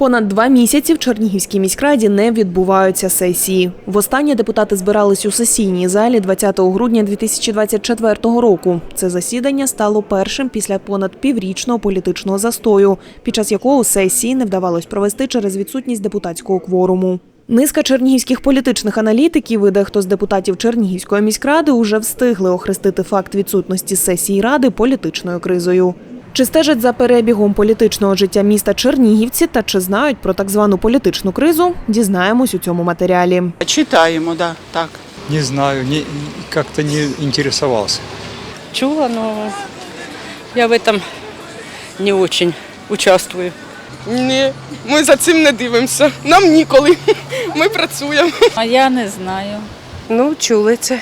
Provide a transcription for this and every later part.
Понад два місяці в Чернігівській міськраді не відбуваються сесії. Востаннє депутати збирались у сесійній залі 20 грудня 2024 року. Це засідання стало першим після понад піврічного політичного застою, під час якого сесії не вдавалось провести через відсутність депутатського кворуму. Низка чернігівських політичних аналітиків і дехто з депутатів Чернігівської міськради уже встигли охрестити факт відсутності сесії ради політичною кризою. Чи стежать за перебігом політичного життя міста Чернігівці та чи знають про так звану політичну кризу, дізнаємось у цьому матеріалі. Читаємо, да, так. Не знаю, не, как-то не интересовался. Чула, но я в этом не очень участвую. Ні, ми за цим не дивимося. Нам ніколи. Ми працюємо. А я не знаю. Ну, чули це.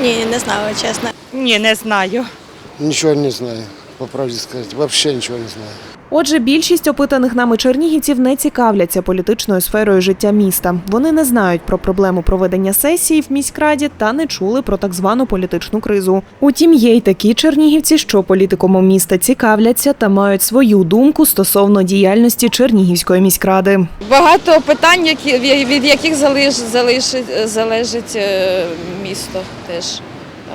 Ні, не знаю, чесно. Ні, не знаю. Ничего не знаю, по правде сказать. Вообще ничего не знаю. Отже, більшість опитаних нами чернігівців не цікавляться політичною сферою життя міста. Вони не знають про проблему проведення сесії в міськраді та не чули про так звану політичну кризу. Утім, є й такі чернігівці, що політикумом міста цікавляться та мають свою думку стосовно діяльності Чернігівської міськради. Багато питань, які, від яких залеж, залежить, залежить місто теж.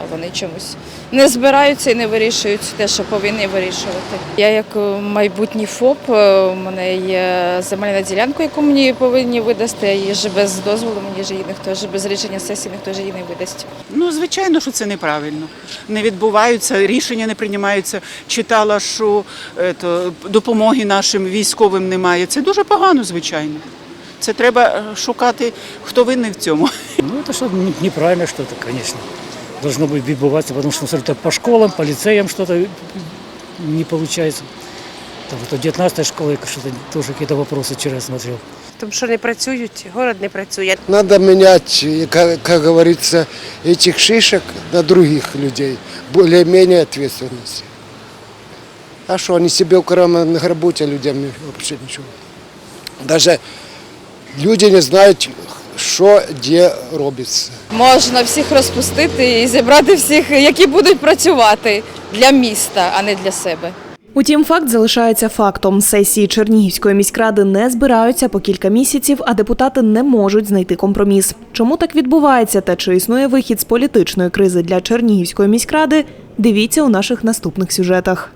А Вони чомусь не збираються і не вирішують те, що повинні вирішувати. Я як е, майбутній ФОП, е, у мене є земельна ділянка, яку мені повинні видасти, а її ж без дозволу, мені ж її ніхто ж без рішення сесії ніхто ж її не видасть. Ну, звичайно, що це неправильно. Не відбуваються, рішення не приймаються. Читала, що е, то, допомоги нашим військовим немає. Це дуже погано, звичайно. Це треба е, шукати, хто винний в цьому. Ну, это не- неправильно что-то, конечно. Должно быть відбуватися, потому что смотрю, так по школам, по лицеям что-то не получается. Там, вот 19 школа, что-то тоже какие-то вопросы вчера смотрел. Тому що не працюють, город не працює. Надо менять, как, как говорится, этих шишек на других людей. Более-менее ответственности. А что, они себе в карман награбуть, а людям вообще ничего. Даже люди не знають, що де робиться. Можна всіх розпустити і зібрати всіх, які будуть працювати для міста, а не для себе. Утім, факт залишається фактом. Сесії Чернігівської міськради не збираються по кілька місяців, а депутати не можуть знайти компроміс. Чому так відбувається та чи існує вихід з політичної кризи для Чернігівської міськради? Дивіться у наших наступних сюжетах.